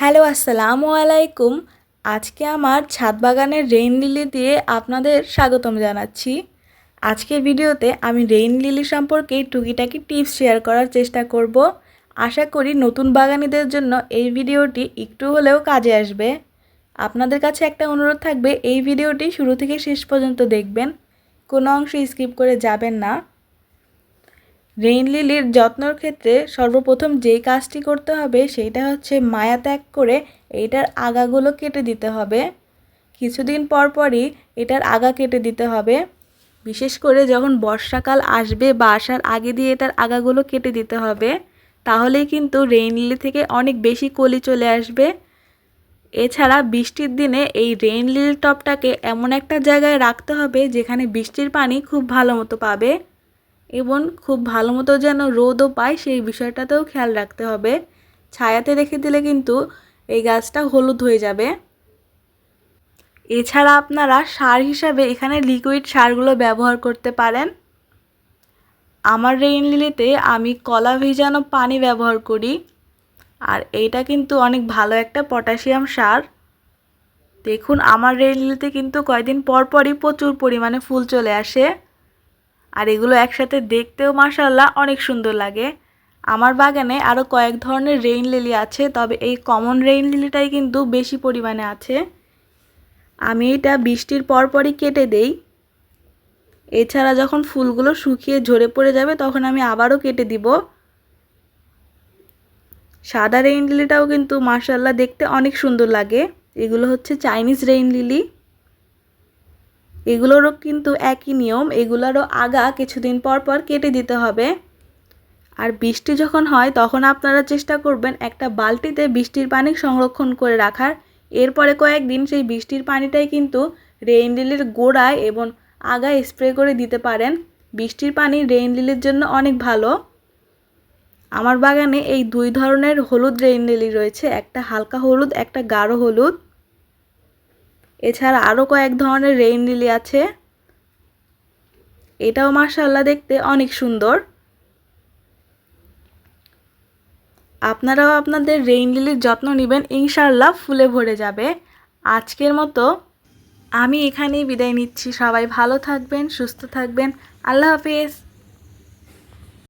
Hello, আসসালামু আলাইকুম। আজকে আমার ছাদ বাগানের রেইন লিলি দিয়ে আপনাদের স্বাগতম জানাচ্ছি। আজকের ভিডিওতে আমি রেইন লিলি সম্পর্কে টুকিটাকি টিপস শেয়ার করার চেষ্টা করব। আশা করি নতুন বাগানিদের জন্য এই ভিডিওটি একটু হলেও কাজে আসবে। আপনাদের কাছে একটা অনুরোধ থাকবে, এই ভিডিওটি শুরু থেকে শেষ পর্যন্ত দেখবেন। কোনো অংশ স্কিপ করে যাবেন না। রেইন লিলির যত্নর ক্ষেত্রে সর্বপ্রথম যেই কাজটি করতে হবে সেইটা হচ্ছে মায়া ত্যাগ করে এইটার আগাগুলো কেটে দিতে হবে। কিছুদিন পর পরই এটার আগা কেটে দিতে হবে। বিশেষ করে যখন বর্ষাকাল আসবে বা আসার আগে দিয়ে এটার আগাগুলো কেটে দিতে হবে, তাহলেই কিন্তু রেইন লিলি থেকে অনেক বেশি কলি চলে আসবে। এছাড়া বৃষ্টির দিনে এই রেইন লিলি টপটাকে এমন একটা জায়গায় রাখতে হবে যেখানে বৃষ্টির পানি খুব ভালো মতো পাবে। এবং খুব ভালো মতো যেন রোদও পায়, সেই বিষয়টাতেও খেয়াল রাখতে হবে। ছায়াতে রেখে দিলে কিন্তু এই গাছটা হলুদ হয়ে যাবে। এছাড়া আপনারা সার হিসাবে এখানে লিকুইড সারগুলো ব্যবহার করতে পারেন। আমার রেইন লিলিতে আমি কলা ভিজানো পানি ব্যবহার করি। আর এইটা কিন্তু অনেক ভালো একটা পটাশিয়াম সার। দেখুন, আমার রেইন লিলিতে কিন্তু কয়েকদিন পর পরই প্রচুর পরিমাণে ফুল চলে আসে। আর এগুলো একসাথে দেখতেও মাসাল্লাহ অনেক সুন্দর লাগে। আমার বাগানে আরও কয়েক ধরনের রেইন লিলি আছে, তবে এই কমন রেইন লিলিটাই কিন্তু বেশি পরিমাণে আছে। আমি এটা বৃষ্টির পরপরই কেটে দেই। এছাড়া যখন ফুলগুলো শুকিয়ে ঝরে পড়ে যাবে, তখন আমি আবারও কেটে দিব। সাদা রেইন লিলিটাও কিন্তু মার্শাল্লাহ দেখতে অনেক সুন্দর লাগে। এগুলো হচ্ছে চাইনিজ রেইন লিলি এগুলোরও কিন্তু একই নিয়ম, এগুলোরও আগা কিছুদিন পর পর কেটে দিতে হবে। আর বৃষ্টি যখন হয়, তখন আপনারা চেষ্টা করবেন একটা বালতিতে বৃষ্টির পানি সংরক্ষণ করে রাখার। এরপরে কয়েকদিন সেই বৃষ্টির পানিটাই কিন্তু রেইন লিলির গোড়ায় এবং আগায় স্প্রে করে দিতে পারেন। বৃষ্টির পানি রেইন লিলির জন্য অনেক ভালো। আমার বাগানে এই দুই ধরনের হলুদ রেইন লিলি রয়েছে, একটা হালকা হলুদ, একটা গাঢ় হলুদ। এছাড়া আরও কয়েক ধরনের রেইন লিলি আছে। এটাও মার্শাল্লাহ দেখতে অনেক সুন্দর। আপনারাও আপনাদের রেইন লিলির যত্ন নেবেন ইনশাল্লাহ ফুলে ভরে যাবে। আজকের মতো আমি এখানেই বিদায় নিচ্ছি। সবাই ভালো থাকবেন, সুস্থ থাকবেন। আল্লাহ হাফিজ।